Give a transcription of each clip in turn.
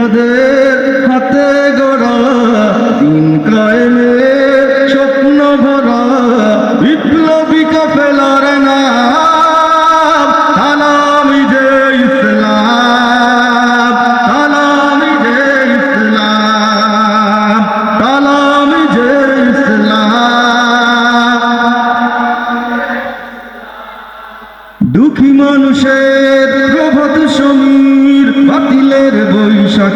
adı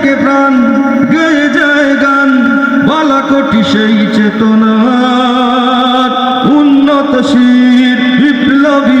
থেকে প্রাণ গেয়ে যায় গান বালাকটি সেই চেতনা উন্নত শীত বিপ্লবী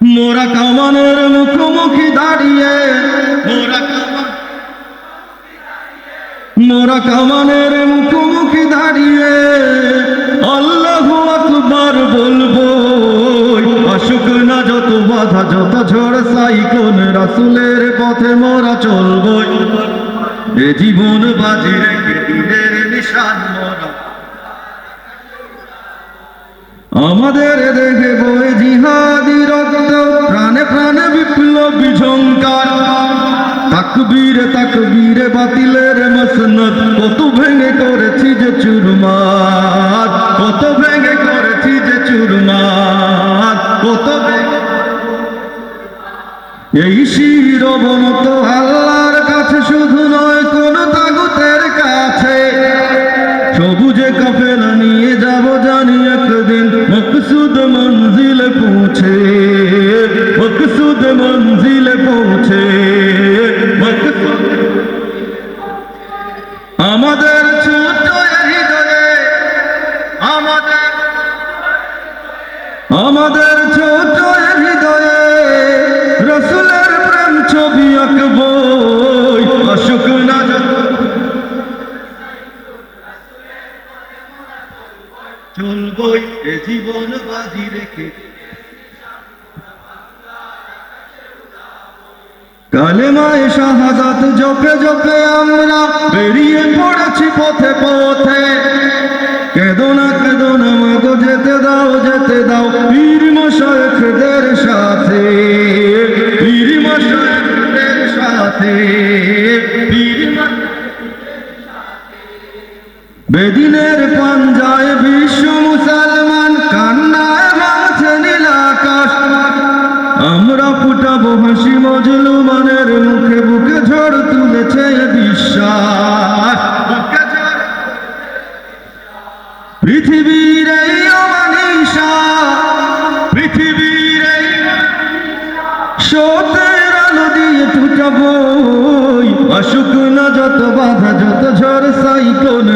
মোরা কামানের মুখোমুখি দাঁড়িয়ে, মোরা মোরা কামানের মুখোমুখি দাঁড়িয়ে, আল্লাহু আকবার বলব, আসুক না যত বাধা, যত ঝড় সাইকোন রাসুলের পথে মোরা চলবই এ জীবন বাজি নিশান আমাদের দেখে বই জিহাদি রক্ত প্রাণে প্রাণে বিপ্লবী ঝঙ্কার তাকবীরে তাকবীরে বাতিলের মসনদ। কত ভেঙে করেছি যে চুরমার। কত ভেঙে করেছি যে চুরমার। কত এই শিরবনত আল্লাহর কাছে শুধু নয়, কোন তাগুতের কাছে। সবুজে কাফেলা নিয়ে যাব জানি একদিন, মকসুদ মঞ্জিলে পৌঁছে। জীবন বাজি রেখে কালেমায় শাহাদাত জপে জপে আমরা বেরিয়ে পৃথিবীর সতের আলো দিয়ে টুটাবো অসুখ না যত বাধা যত ঝড় সাইক্লোন